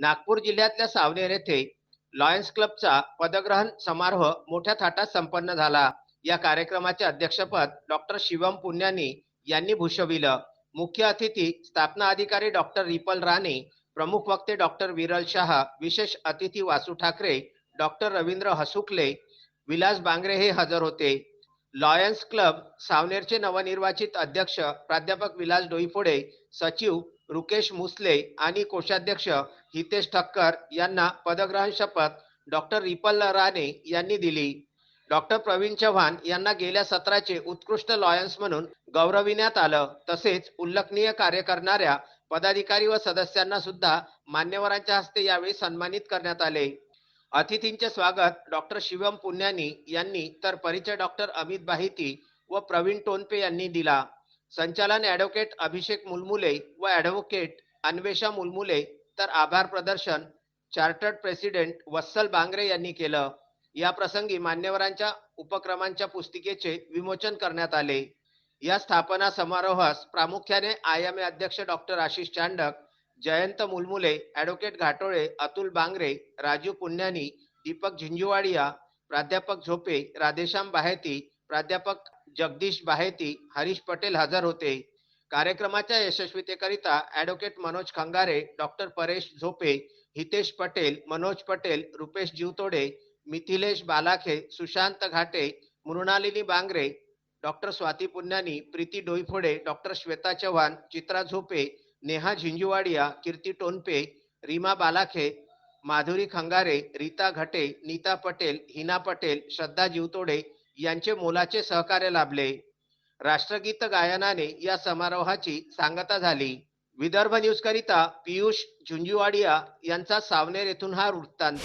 नागपूर जिल्ह्यातल्या सावनेर येथे लॉयन्स क्लबचा पदग्रहण समारोह मोठ्या थाटात संपन्न झाला. या कार्यक्रमाचे अध्यक्षपद डॉक्टर शिवम पुण्यानी यांनी भूषविलं. मुख्य अतिथी स्थापना अधिकारी डॉक्टर रिपल राणे प्रमुख वक्ते डॉक्टर विरल शाह विशेष अतिथी वासू ठाकरे डॉक्टर रवींद्र हसुकले विलास बांगरे हे हजर होते. लॉयन्स क्लब सावनेरचे नवनिर्वाचित अध्यक्ष प्राध्यापक विलास डोईफोडे सचिव रुकेश मुसले आणि कोषाध्यक्ष हितेश ठक्कर यांना पदग्रहण शपथ डॉक्टर रिपल राणे यांनी दिली. डॉक्टर प्रवीण चव्हाण यांना गेल्या सत्राचे उत्कृष्ट लॉयन्स म्हणून गौरविण्यात आलं. तसेच उल्लेखनीय कार्य करणाऱ्या पदाधिकारी व सदस्यांना सुद्धा मान्यवरांच्या हस्ते यावेळी सन्मानित करण्यात आले. अतिथींचे स्वागत डॉक्टर शिवम पुण्यानी यांनी तर परिचय डॉक्टर अमित बाहिती व प्रवीण टोनपे यांनी दिला. संचालन ॲडव्होकेट अभिषेक मुलमुले व ॲडव्होकेट अन्वेषा मुलमुले तर आभार प्रदर्शन चार्टर्ड प्रेसिडेंट वत्सल बांगरे यांनी केलं. या प्रसंगी मान्यवरांच्या उपक्रमांच्या पुस्तिकेचे विमोचन करण्यात आले. या स्थापना समारोहास प्रामुख्याने आय एम ए अध्यक्ष डॉक्टर आशिष चांडक जयंत मुलमुले ॲडव्होकेट घाटोळे अतुल बांगरे राजू पुण्यानी दीपक झिंजुवाडिया प्राध्यापक झोपे राधेश्याम बाहेती प्राध्यापक जगदीश बाहेती हरीश पटेल हजर होते. कार्यक्रमाच्या यशस्वीतेकरिता advocate Manoj Khangare doctor Paresh Zope Hitesh Patel Manoj Patel Rupesh Jivtode Mithilesh Balakhe Sushant Ghate Mrunalini Bangare doctor Swati Punyani Preeti Doiphode doctor Shweta Chavan Chitra Zope Neha Jhinjuwadia Kirti Tonpe Reema Balakhe Madhuri Khangare Rita Ghate Neeta Patel Hina Patel श्रद्धा जीवतोडे यांचे मोलाचे सहकार्य लाभले. राष्ट्रगीत गायनाने या समारोहाची सांगता झाली. Vidarbha news करिता पियुष झुंजुवाडिया यांचा सावनेर येथून हा वृत्तांत.